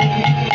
Thank you.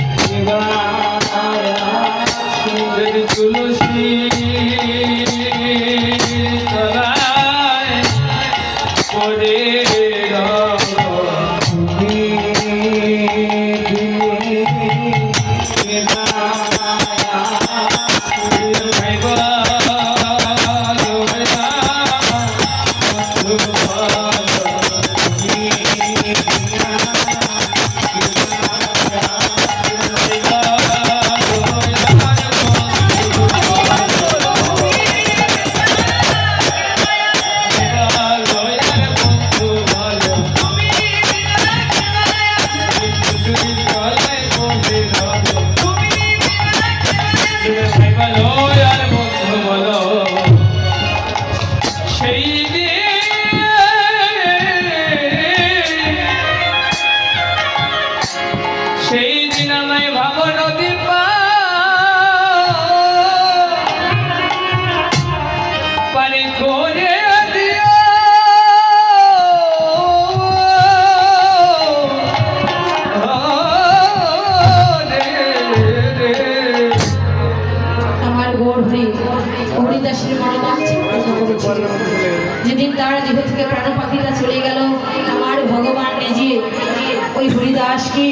সেই যেদিন তার দেহ থেকে প্রাণ পাখিটা চলে গেল আমার ভগবান নিজে ওই হরিদাসকে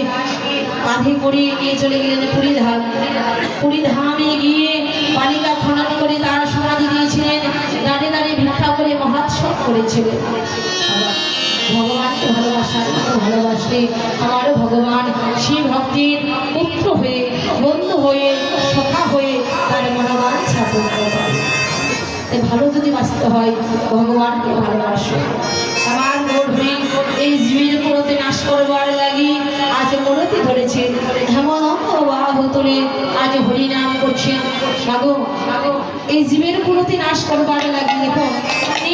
কাঁধে করে নিয়ে চলে গেলেন পুরীধাম। পুরীধামে গিয়ে বালিকা খনন করে তার সমাধি দিয়েছিলেন। দাঁড়িয়ে দাঁড়িয়ে ভিক্ষা করে মহাৎসব করেছিলেন। ভগবানকে ভালোবাসার মতো ভালোবাসলে আমারও ভগবান শিব ভক্তির পুত্র হয়ে বন্ধু হয়ে সখা হয়ে তার মনোবাঞ্ছা পূর্ণ করে। তাই ভালো যদি বাঁচতে হয়, ভগবানকে ভালোবাসো। আমার গর্ভে এই জীবের কোনোতে নাশ করবার লাগি আজ মরতি ধরেছে। হেমন বাহ তুলে আজ হরিনাম করছেন ভাগো, এই জীবের কোনোতে নাশ করবার লাগি দেখো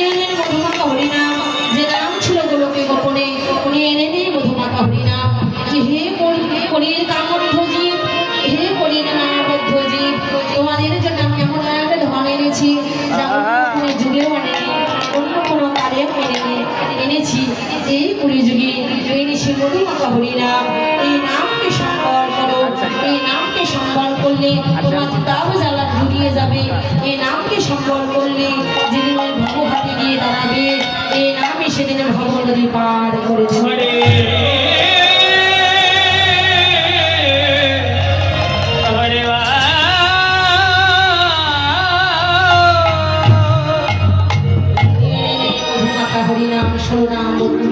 এলেন মধুমাকা হরিনাম। এনেছি এই যুগে এনেছি মধুমাকা হরিনাম এই নামকে সম্মান করো। এই নামকে সম্মান করলে তোমার তাও জ্বালা ঢুকিয়ে যাবে। এই নামকে সম্মান করলে যেদিন ভগবানে গিয়ে দাঁড়াবে, এই নামে সেদিনের ভব নদী পার করে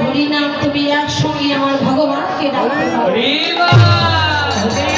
হরিনাম তুমি একসঙ্গে আমার ভগবানকে ডাকতে পারো